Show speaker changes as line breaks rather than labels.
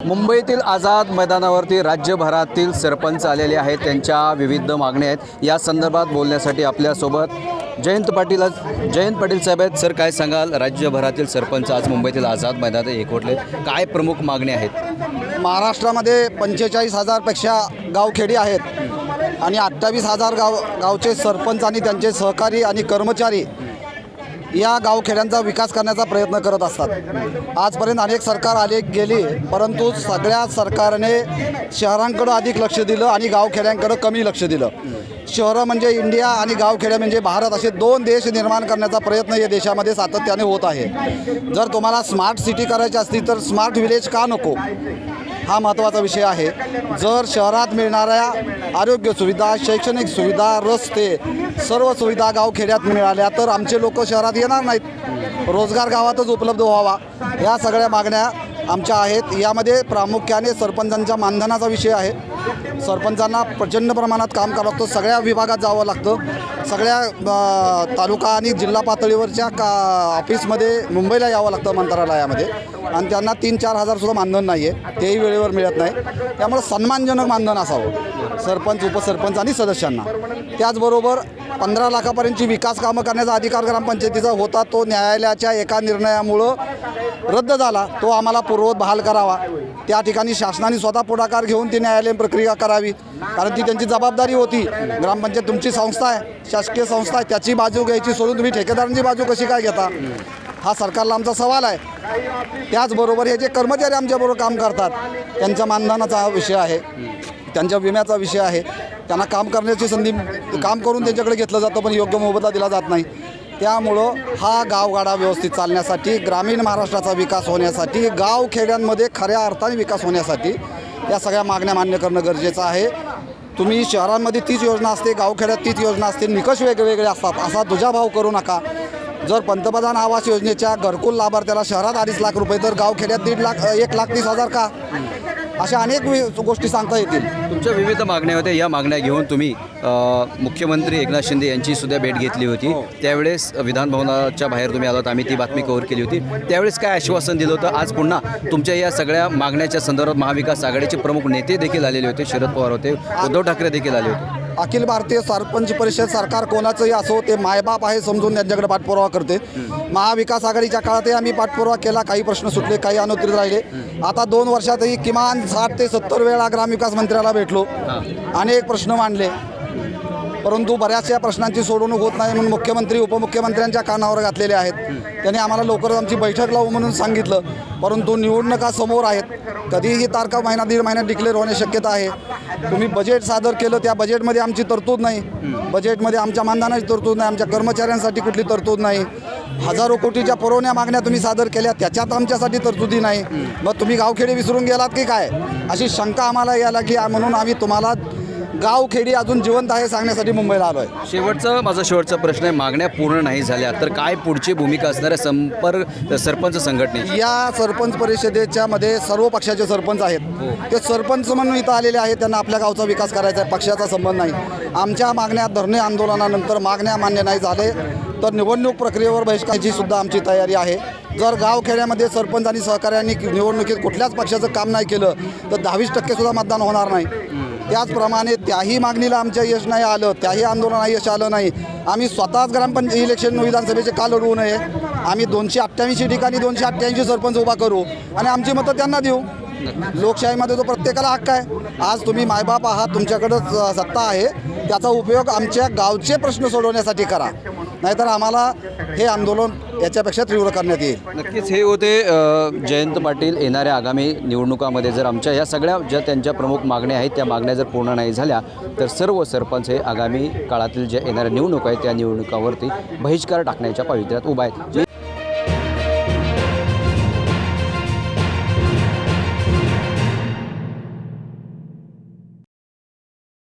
मुंबईतील आझाद मैदानावरती राज्यभरातील सरपंच आलेले आहेत. त्यांच्या विविध मागण्या आहेत. या संदर्भात बोलण्यासाठी आपल्यासोबत जयंत पाटील जयंत पाटील साहेब आहेत. सर काय सांगाल? राज्यभरातील सरपंच आज मुंबईतील आझाद मैदानात एकवटले. काय प्रमुख मागण्या आहेत?
महाराष्ट्रामध्ये पंचेचाळीस हजारपेक्षा गावखेडी आहेत. आणि अठ्ठावीस हजार गाव गावचे सरपंच आणि त्यांचे सहकारी आणि कर्मचारी या गावखेड्यांचा विकास करण्याचा प्रयत्न करत असतात. आजपर्यंत अनेक सरकार आले गेली परंतु सगळ्या सरकारने शहरांकडं अधिक लक्ष दिलं आणि गावखेड्यांकडं कमी लक्ष दिलं. शहरं म्हणजे इंडिया आणि गावखेड्या म्हणजे भारत असे दोन देश निर्माण करण्याचा प्रयत्न या देशामध्ये सातत्याने होत आहे. जर तुम्हाला स्मार्ट सिटी करायची असती तर स्मार्ट विलेज का नको? हा महत्त्वाचा विषय आहे. जर शहरात मिळणाऱ्या आरोग्य सुविधा शैक्षणिक सुविधा रस्ते सर्व सुविधा गावखेड्यात मिळाल्या तर आमचे लोक शहरात येणार नाहीत. रोजगार गावातच उपलब्ध व्हावा. या सगळ्या मागण्या आमच्या आहेत. यामध्ये प्रामुख्याने सरपंचांच्या मानधनाचा विषय आहे. सरपंचांना प्रचंड प्रमाणात काम करावं लागतं. सगळ्या विभागात जावं लागतं. सगळ्या तालुका आणि जिल्हा पातळीवरच्या का ऑफिसमध्ये मुंबईला यावं लागतं मंत्रालयामध्ये. आणि त्यांना तीन चार हजारसुद्धा मानधन नाही आहे तेही वेळेवर मिळत नाही. त्यामुळे सन्मानजनक मानधन असावं. सरपंच उपसरपंच आणि सदस्यांना. त्याचबरोबर पंधरा लाखापर्यंतची विकास कामं करण्याचा अधिकार ग्रामपंचायतीचा होता. तो न्यायालयाच्या एका निर्णयामुळं रद्द झाला. तो आम्हाला पूर्ववत बहाल करावा. त्या ठिकाणी शासनाने स्वतः पुढाकार घेऊन ती न्यायालयीन प्रक्रिया करावी. कारण ती त्यांची जबाबदारी होती. ग्रामपंचायत तुमची संस्था आहे. शासकीय संस्था आहे. त्याची बाजू घ्यायची सोडून तुम्ही ठेकेदारांची बाजू कशी काय घेता? हा सरकारला आमचा सवाल आहे. त्याचबरोबर हे जे कर्मचारी आमच्याबरोबर काम करतात त्यांच्या मानधनाचा हा विषय आहे. त्यांच्या विम्याचा विषय आहे. त्यांना काम करण्याची संधी काम करून त्यांच्याकडे घेतलं जातं पण योग्य मोबदला दिला जात नाही. त्यामुळं हा गावगाडा व्यवस्थित चालण्यासाठी ग्रामीण महाराष्ट्राचा विकास होण्यासाठी गावखेड्यांमध्ये खऱ्या अर्थाने विकास होण्यासाठी या सगळ्या मागण्या मान्य करणं गरजेचं आहे. तुम्ही शहरांमध्ये तीच योजना असते गावखेड्यात तीच योजना असते निकष वेगवेगळे असतात. असा दुजाभाव करू नका. जर पंतप्रधान आवास योजनेच्या घरकुल लाभार्थ्याला शहरात अडीच लाख रुपये तर गावखेड्यात दीड लाख एक लाख तीस हजार का? अशा अनेक वि- गोष्टी सांगता येतील.
तुमच्या विविध मागण्या होत्या या मागण्या घेऊन तुम्ही अ, मुख्यमंत्री एकनाथ शिंदे यांची सुद्धा भेट घेतली होती. त्यावेळेस विधानभवनाच्या बाहेर तुम्ही आलात आम्ही ती बातमी कव्हर केली होती. त्यावेळेस काय आश्वासन दिलं होतं? आज पुन्हा तुमच्या या सगळ्या मागण्याच्या संदर्भात महाविकास आघाडीचे प्रमुख नेते देखील आलेले होते. शरद पवार होते उद्धव ठाकरे देखील आले होते.
अखिल भारतीय सरपंच परिषद सरकार कोणाचंही असो ते मायबाप आहे समजून त्यांच्याकडे पाठपुरावा करते. महाविकास आघाडीच्या काळातही आम्ही पाठपुरावा केला काही प्रश्न सुटले काही अनुत्तरित राहिले. आता दोन वर्षातही किमान साठ ते सत्तर वेळा ग्रामविकास मंत्र्याला भेटलो. अनेक प्रश्न मांडले. परंतु बऱ्याचशा प्रश्नांची सोडवणूक होत नाही म्हणून मुख्यमंत्री उपमुख्यमंत्र्यांच्या कानावर घातलेले आहेत. त्यांनी आम्हाला लवकरच आमची बैठक लावू म्हणून सांगितलं. परंतु निवडणुका समोर आहेत. कधीही तारखा महिना दीड महिन्यात डिक्लेअर होण्याची शक्यता आहे. तुम्ही बजेट सादर केलं त्या बजेटमध्ये आमची तरतूद नाही. बजेटमध्ये आमच्या मानधनाची तरतूद नाही. आमच्या कर्मचाऱ्यांसाठी कुठली तरतूद नाही. हजारो कोटीच्या पुरवण्या मागण्या तुम्ही सादर केल्या त्याच्यात आमच्यासाठी तरतुदी नाही. मग तुम्ही गावखेडे विसरून गेलात की काय? अशी शंका आम्हाला यायला की म्हणून आम्ही तुम्हाला गावखेडी अजून जिवंत आहे सांगण्यासाठी मुंबईला आलो आहे
शेवटचा माझा शेवटचा प्रश्न आहे मागण्या पूर्ण नाही झाल्या तर काय पुढची भूमिका असणार आहे संपर्क सरपंच संघटनेची?
या सरपंच परिषदेच्या मध्ये सर्व पक्षाचे सरपंच आहेत. ते सरपंच म्हणून इथं आलेले आहेत त्यांना आपल्या गावचा विकास करायचा आहे पक्षाचा संबंध नाही. आमच्या मागण्या धरणे आंदोलनानंतर मागण्या मान्य नाही झाले तर निवडणूक प्रक्रियेवर बहिष्काराची सुद्धा आमची तयारी आहे. जर गावखेड्यामध्ये सरपंच आणि सहकार्यांनी निवडणुकीत कुठल्याच पक्षाचं काम नाही केलं तर दहावीस टक्के सुद्धा मतदान होणार नाही. त्याचप्रमाणे त्याही मागणीला आमच्या यश नाही आलं त्याही आंदोलनाला यश आलं नाही. आम्ही स्वतःच ग्रामपंचायत इलेक्शन विधानसभेचे का लढवू नये? आम्ही दोनशे अठ्ठ्याऐंशी ठिकाणी दोनशे अठ्ठ्याऐंशी सरपंच उभा करू आणि आमची मतं त्यांना देऊ. लोकशाहीमध्ये तो प्रत्येकाला हक्क आहे. आज तुम्ही मायबाप आहात तुमच्याकडं स- सत्ता आहे. त्याचा उपयोग आमच्या गावचे प्रश्न सोडवण्यासाठी करा. नाहीतर आम्हाला हे आंदोलन याच्यापेक्षा तीव्र करण्यात येईल.
नक्कीच हे होते जयंत पाटील येणाऱ्या आगामी निवडणुकामध्ये. जर आमच्या या सगळ्या ज्या त्यांच्या प्रमुख मागण्या आहेत त्या मागण्या जर पूर्ण नाही झाल्या तर सर्व सरपंच हे आगामी काळातील ज्या येणाऱ्या निवडणुका आहेत त्या निवडणुकावरती बहिष्कार टाकण्याच्या पावित्र्यात उभा आहेत. जे